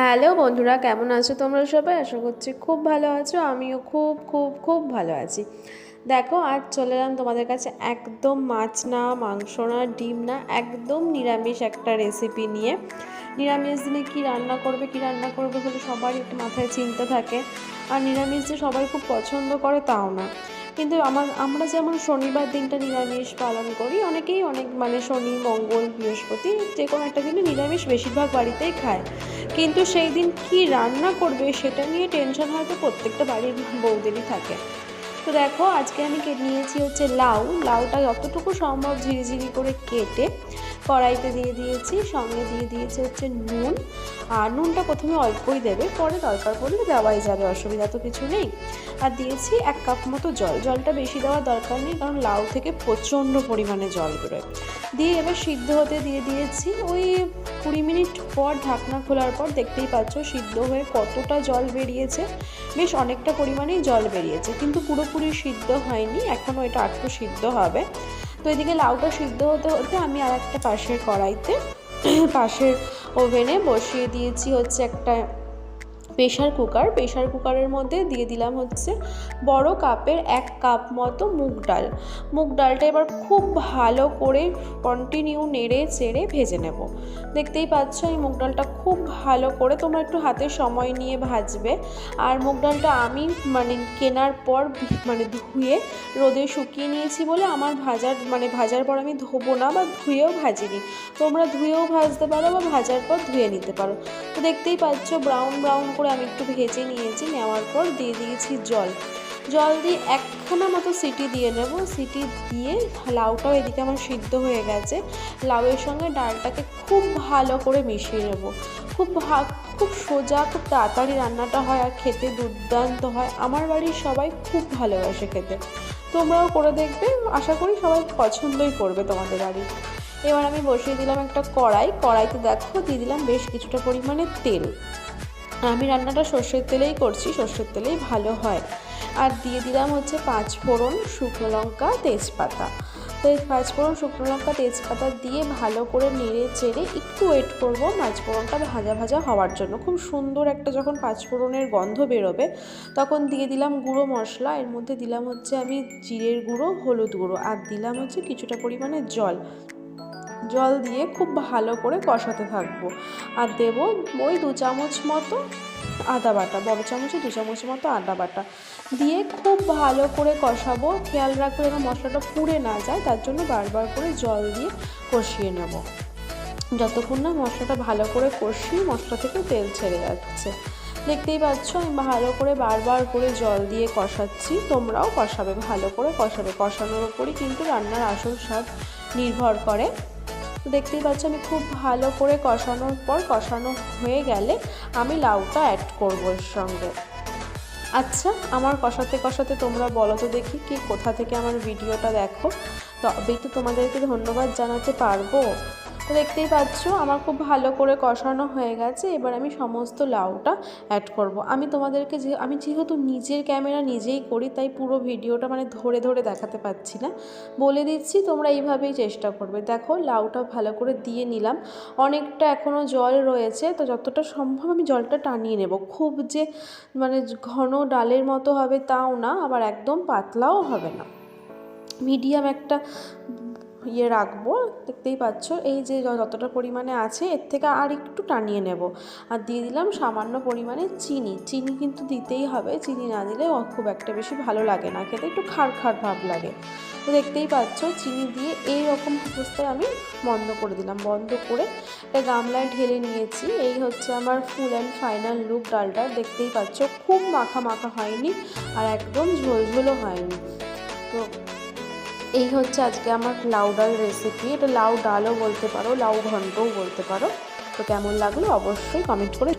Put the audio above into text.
Hello বন্ধুরা, কেমন আছো তোমরা সবাই? আশা করছি খুব ভালো আছো, আমিও খুব খুব খুব ভালো আছি। দেখো, আজ চলে এলাম তোমাদের কাছে একদম মাছ না, মাংস না, ডিম না, একদম নিরামিষ একটা রেসিপি নিয়ে। নিরামিষ দিনে কী রান্না করবে, কী রান্না করবে বলে সবারই একটু মাথায় চিন্তা থাকে। আর নিরামিষ যে সবাই খুব পছন্দ করে তাও না। কিন্তু আমার, আমরা যেমন শনিবার দিনটা নিরামিষ পালন করি, অনেকেই অনেক মানে শনি, মঙ্গল, বৃহস্পতি যে কোনো একটা দিনে নিরামিষ বেশিরভাগ বাড়িতেই খায়। কিন্তু সেই দিন কী রান্না করবে সেটা নিয়ে টেনশন হয়তো প্রত্যেকটা বাড়ির বউদেরই থাকে। তো দেখো, আজকে আমি কেটে নিয়েছি হচ্ছে লাউ। লাউটা যতটুকু সম্ভব ঝিরিঝিরি করে কেটে কড়াইতে দিয়ে দিয়েছি, সঙ্গে দিয়ে দিয়েছি হচ্ছে নুন। আর নুনটা প্রথমে অল্পই দেবে, পরে দরকার পড়লে দেওয়াই যাবে, অসুবিধা তো কিছু নেই। আর দিয়েছি এক কাপ মতো জল। জলটা বেশি দেওয়ার দরকার নেই, কারণ লাউ থেকে প্রচণ্ড পরিমাণে জল বেরোয়। দিয়ে এবার সিদ্ধ হতে দিয়ে দিয়েছি, ওই কুড়ি মিনিট পর ঢাকনা খোলার পর দেখতেই পাচ্ছ সিদ্ধ হয়ে কতটা জল বেরিয়েছে। বেশ অনেকটা পরিমাণেই জল বেরিয়েছে, কিন্তু পুরোপুরি সিদ্ধ হয়নি, এখনও এটা একটু সিদ্ধ হবে। তো এদিকে লাউটা সিদ্ধ হতে হতে আমি আর একটা পাশের কড়াইতে, পাশের ওভেনে বসিয়ে দিয়েছি হচ্ছে একটা প্রেশার কুকার। প্রেশার কুকারের মধ্যে দিয়ে দিলাম হচ্ছে বড় কাপের এক কাপ মতো মুগ ডাল। মুগ ডালটা এবার খুব ভালো করে কন্টিনিউ নেড়ে চেড়ে ভেজে নেব। দেখতেই পাচ্ছ এই মুগ ডালটা খুব ভালো করে তোমরা একটু হাতে সময় নিয়ে ভাজবে। আর মুগ ডালটা আমি মানে কেনার পর মানে ধুয়ে রোদে শুকিয়ে নিয়েছি বলে আমার ভাজার মানে ভাজার পর আমি ধোবো না বা ধুয়েও ভাজিনি। তোমরা ধুয়েও ভাজতে পারো বা ভাজার পর ধুয়ে নিতে পারো। তো দেখতেই পাচ্ছ ব্রাউন ব্রাউন করে আমি একটু ভেজে নিয়েছি, নেওয়ার পর দিয়ে দিয়েছি জল। জল দিয়ে একখানা মতো সিটি দিয়ে নেব। সিটি দিয়ে লাউটাও এদিকে আমার সিদ্ধ হয়ে গেছে। লাউয়ের সঙ্গে ডালটাকে খুব ভালো করে মিশিয়ে নেব। খুব খুব সোজা, খুব তাড়াতাড়ি রান্নাটা হয় আর খেতে দুর্দান্ত হয়। আমার বাড়ির সবাই খুব ভালোবাসে খেতে। তোমরাও করে দেখবে। আশা করি সবাই পছন্দই করবে তোমাদের বাড়ি। এবার আমি বসিয়ে দিলাম একটা কড়াই। কড়াইতে দেখো, দিয়ে দিলাম বেশ কিছুটা পরিমাণে তেল। আমি রান্নাটা সর্ষের তেলেই করছি, সর্ষের তেলেই ভালো হয়। আর দিয়ে দিলাম হচ্ছে পাঁচ ফোড়ন শুকনো লঙ্কা, তেজপাতা। তো এই পাঁচ ফোড়ন শুকনো লঙ্কা, তেজপাতা দিয়ে ভালো করে নেড়ে চেড়ে একটু ওয়েট করব। পাঁচ ফোড়নটা ভাজা ভাজা হওয়ার জন্য। খুব সুন্দর একটা যখন পাঁচ ফোড়নের গন্ধ বেরোবে, তখন দিয়ে দিলাম গুঁড়ো মশলা। এর মধ্যে দিলাম হচ্ছে আমি জিরের গুঁড়ো, হলুদ গুঁড়ো। আর দিলাম হচ্ছে কিছুটা পরিমাণে জল। জল দিয়ে খুব ভালো করে কষাতে থাকব। আর দেবো ওই দু চামচ মতো আদা বাটা, বড় চামচে দু চামচ মতো আদা বাটা। দিয়ে খুব ভালো করে কষাবো। খেয়াল রাখব যেন মশলাটা পুড়ে না যায়, তার জন্য বারবার করে জল দিয়ে কষিয়ে নেব। যতক্ষণ না মশলাটা ভালো করে কষিয়ে মশলা থেকে তেল ছেড়ে যাচ্ছে। দেখতেই পাচ্ছ, আমি ভালো করে বারবার করে জল দিয়ে কষাচ্ছি। তোমরাও কষাবে, ভালো করে কষাবে। কষানোর ওপরই কিন্তু রান্নার আসল স্বাদ নির্ভর করে। তো দেখতেই পাচ্ছ, আমি খুব ভালো করে কষানোর পর কষানো হয়ে গেলে আমি লাউটা অ্যাড করব এর সঙ্গে। আচ্ছা আমার কষাতে কষাতে তোমরা বলো তো দেখি কি, কোথা থেকে আমার ভিডিওটা দেখো। তবেই তো তোমাদেরকে ধন্যবাদ জানাতে পারব। তো দেখতেই পাচ্ছ, আমার খুব ভালো করে কষানো হয়ে গেছে। এবার আমি সমস্ত লাউটা অ্যাড করব। আমি তোমাদেরকে যে, আমি যেহেতু নিজের ক্যামেরা নিজেই করি, তাই পুরো ভিডিওটা মানে ধরে ধরে দেখাতে পাচ্ছি না। বলে দিচ্ছি, তোমরা এইভাবেই চেষ্টা করবে। দেখো, লাউটা ভালো করে দিয়ে নিলাম। অনেকটা এখনও জল রয়েছে, তো যতটা সম্ভব আমি জলটা টানিয়ে নেব। খুব যে মানে ঘন ডালের মতো হবে তাও না, আবার একদম পাতলাও হবে না। মিডিয়াম একটা ইয়ে রাখব, দেখতেই পাচ্ছ, এই যে যতটা পরিমাণে আছে, এর থেকে আর একটু টানিয়ে নেব। আর দিয়ে দিলাম সামান্য পরিমাণে চিনি। চিনি কিন্তু দিতেই হবে, চিনি না দিলে খুব একটা বেশি ভালো লাগে না, খেতে একটু খাড় খাড় ভাব লাগে। তো দেখতেই পাচ্ছ, চিনি দিয়ে এই রকম অবস্থায় আমি বন্ধ করে দিলাম, বন্ধ করে একটা গামলায় ঢেলে নিয়েছি। এই হচ্ছে আমার ফুল অ্যান্ড ফাইনাল লুক ডালটা, দেখতেই পাচ্ছ, খুব মাখা মাখা হয়নি আর একদম ঝোলঝোলও হয়নি। তো এই হচ্ছে আজকে আমার লাউ ডাল রেসিপি এটা লাউ ডালও বলতে পারো, লাউ ঘন্টও বলতে পারো। তো কেমন লাগল অবশ্যই কমেন্ট করে